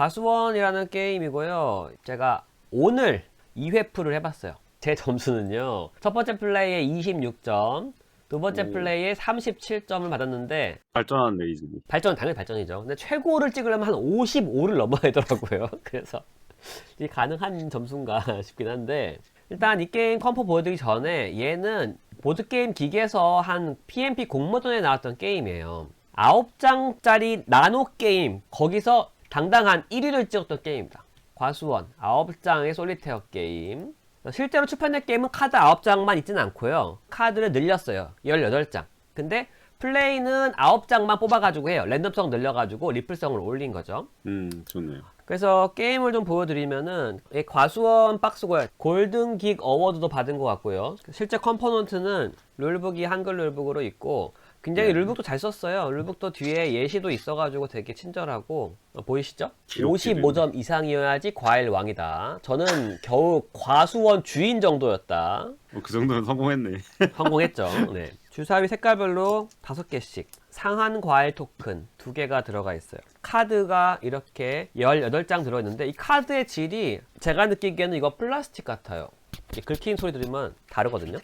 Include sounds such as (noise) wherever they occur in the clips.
과수원이라는 게임이고요. 제가 오늘 2회풀을 해봤어요. 제 점수는요. 첫 번째 플레이에 26점, 두 번째 오. 플레이에 37점을 받았는데 발전하는 레이즈니. 발전 당연히 발전이죠. 근데 최고를 찍으려면 한 55를 넘어야 되더라고요. (laughs) 그래서 이게 가능한 점수인가 (laughs) 싶긴 한데 일단 이 게임 컴포 보여드리기 전에 얘는 보드게임 기계에서 한 PMP 공모전에 나왔던 게임이에요. 9장짜리 나노 게임 거기서 당당한 1위를 찍었던 게임입니다. 과수원 9장의 솔리테어 게임 실제로 출판된 게임은 카드 9장만 있지는 않고요. 카드를 늘렸어요. 18장. 근데 플레이는 9장만 뽑아가지고 해요. 랜덤성 늘려가지고 리플성을 올린 거죠. 음, 좋네요. 그래서 게임을 좀 보여드리면은 이 과수원 박스고요. 골든긱 어워드도 받은 것 같고요. 실제 컴포넌트는 룰북이 한글 룰북으로 있고 굉장히 네. 룰북도 잘 썼어요. 룰북도 뒤에 예시도 있어가지고 되게 친절하고 어, 보이시죠? 기록들이 55점 이상이어야지 과일 왕이다. 저는 겨우 과수원 주인 정도였다. 어, 그 정도면 성공했네. (laughs) 성공했죠. 네. 주사위 색깔별로 다섯 개씩 상한 과일 토큰 두 개가 들어가 있어요. 카드가 이렇게 18장 들어있는데 이 카드의 질이 제가 느끼기에는 이거 플라스틱 같아요. 이게 긁히는 소리 들으면 다르거든요.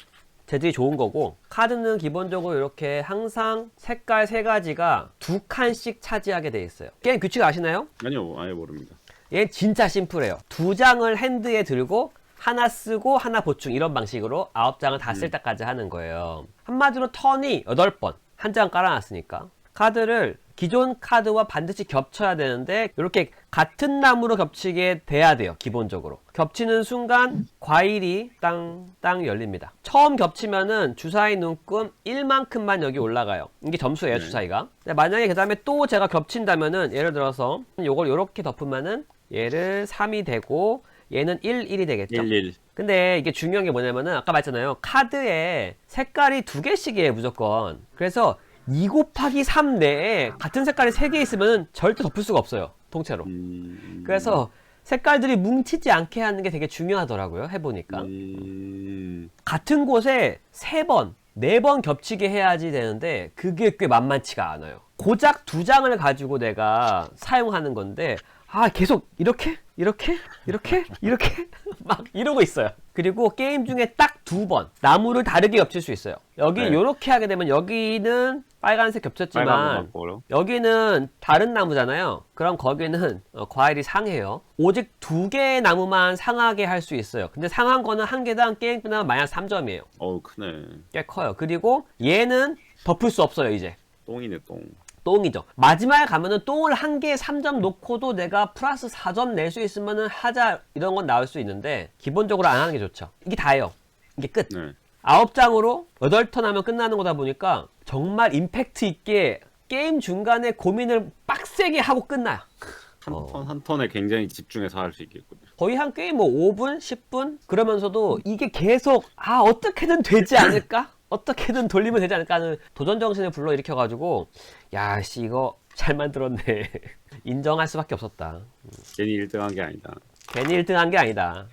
재질이 좋은 거고 카드는 기본적으로 이렇게 항상 색깔 세 가지가 두 칸씩 차지하게 돼 있어요. 게임 규칙 아시나요? 아니요, 아예 모릅니다. 얘 진짜 심플해요. 두 장을 핸드에 들고 하나 쓰고 하나 보충 이런 방식으로 아홉 장을 다 쓸 때까지 하는 거예요. 한마디로 턴이 여덟 번 한 장 깔아놨으니까 카드를 기존 카드와 반드시 겹쳐야 되는데 이렇게 같은 나무로 겹치게 돼야 돼요. 기본적으로 겹치는 순간 과일이 땅땅 열립니다. 처음 겹치면은 주사위 눈금 1만큼만 여기 올라가요. 이게 점수예요, 네. 주사위가. 만약에 그 다음에 또 제가 겹친다면은 예를 들어서 요걸 이렇게 덮으면은 얘를 3이 되고 얘는 1, 1이 되겠죠. 11. 근데 이게 중요한 게 뭐냐면은 아까 말했잖아요. 카드에 색깔이 두 개씩이에요, 무조건. 그래서 2 곱하기 3 내에 같은 색깔이 3개 있으면 절대 덮을 수가 없어요. 통째로. 음, 그래서 색깔들이 뭉치지 않게 하는 게 되게 중요하더라고요. 해보니까. 음, 같은 곳에 세 번, 네번 겹치게 해야지 되는데 그게 꽤 만만치가 않아요. 고작 두 장을 가지고 내가 사용하는 건데 아 계속 이렇게 이렇게 이렇게 이렇게 (laughs) 막 이러고 있어요. 그리고 게임 중에 딱 두 번 나무를 다르게 겹칠 수 있어요. 여기 네. 이렇게 하게 되면 여기는 빨간색 빨간 겹쳤지만 거 바꿔요. 여기는 다른 나무잖아요. 그럼 거기는 어, 과일이 상해요. 오직 두 개의 나무만 상하게 할 수 있어요. 근데 상한 거는 한 개당 게임 끝나면 마이너스 3점이에요. 어우, 크네. 꽤 커요. 그리고 얘는 덮을 수 없어요, 이제. 똥이네, 똥. 똥이죠. 마지막에 가면은 똥을 한 개에 3점 놓고도 내가 플러스 4점 낼 수 있으면은 하자 이런 건 나올 수 있는데 기본적으로 안 하는 게 좋죠. 이게 다예요. 이게 끝. 네. 아홉 장으로 여덟 턴 하면 끝나는 거다 보니까 정말 임팩트 있게 게임 중간에 고민을 빡세게 하고 끝나요. 한 어. 턴, 한 턴에 굉장히 집중해서 할 수 있겠군요. 거의 한 게임 뭐 5분, 10분 그러면서도 이게 계속 아 어떻게든 되지 않을까? 어떻게든 돌리면 되지 않을까 하는 도전 정신을 불러일으켜가지고 야씨 이거 잘 만들었네. (laughs) 인정할 수밖에 없었다. 괜히 1등 한 게 아니다. 괜히 1등 한 게 아니다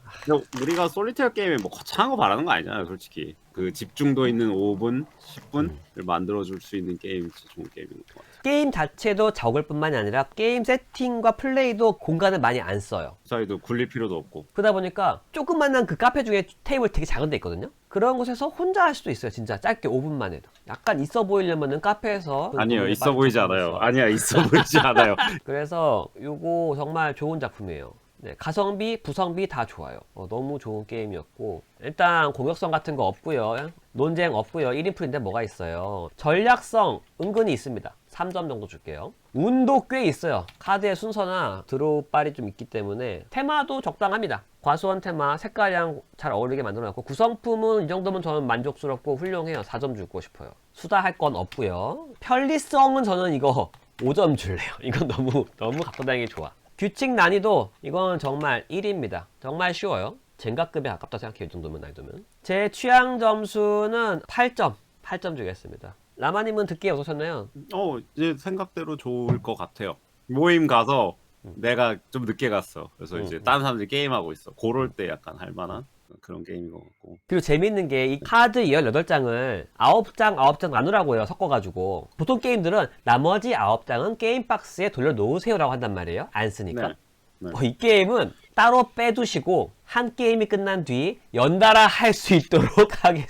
우리가 솔리테어 게임에 뭐 거창한 거 바라는 거 아니잖아요, 솔직히. 그 집중도 있는 5분, 10분을 만들어줄 수 있는 게임이 좋은 게임인 것 같아요. 게임 자체도 적을 뿐만이 아니라 게임 세팅과 플레이도 공간을 많이 안 써요 사이도 굴릴 필요도 없고. 그러다 보니까 조그만한 그 카페 중에 테이블 되게 작은 데 있거든요 그런 곳에서 혼자 할 수도 있어요 진짜 짧게 5분만 해도 약간 있어 보이려면은 카페에서 아니요, 있어 보이지 않아요. 아니야, 있어 보이지 않아요. (laughs) 그래서 이거 정말 좋은 작품이에요. 네, 가성비, 부성비 다 좋아요. 어, 너무 좋은 게임이었고 일단 공격성 같은 거 없고요. 논쟁 없고요. 1인 풀인데 뭐가 있어요. 전략성 은근히 있습니다. 3점 정도 줄게요. 운도 꽤 있어요. 카드의 순서나 드로우 빨이 좀 있기 때문에 테마도 적당합니다. 과수원 테마 색깔이랑 잘 어울리게 만들어놨고 구성품은 이 정도면 저는 만족스럽고 훌륭해요. 4점 주고 싶어요. 수다할 건 없고요. 편리성은 저는 이거 (laughs) 5점 줄래요. 이건 너무 너무 갖고 다니기 좋아. 규칙 난이도 이건 정말 1입니다. 정말 쉬워요. 젠가급에 가깝다 생각해요. 이 정도면 난이도면. 제 취향 점수는 8점. 8점 주겠습니다. 라마님은 듣기에 어떠셨나요? 어, 이제 생각대로 좋을 것 같아요. 모임 가서 내가 좀 늦게 갔어. 그래서 음, 이제 음. 다른 사람들이 게임하고 있어. 그럴 때 약간 할 만한 그런 게임인 것 같고. 그리고 재밌는 게 이 카드 18장을 9장 9장 나누라고 요 섞어가지고 보통 게임들은 나머지 9장은 게임 박스에 돌려놓으세요라고 한단 말이에요 안 쓰니까 네. 네. 어, 이 게임은 따로 빼두시고 한 게임이 끝난 뒤 연달아 할 수 있도록 (laughs) 하게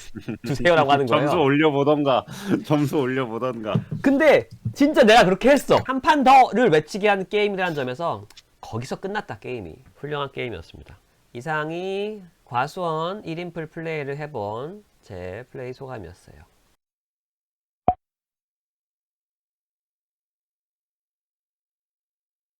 두세요라고 하는 거예요. 점수 올려보던가 (laughs) 점수 올려보던가 근데 진짜 내가 그렇게 했어. 한 판 더를 외치게 하는 게임이라는 점에서 거기서 끝났다 게임이. 훌륭한 게임이었습니다. 이상이 과수원 1인풀 플레이를 해본 제 플레이 소감이었어요.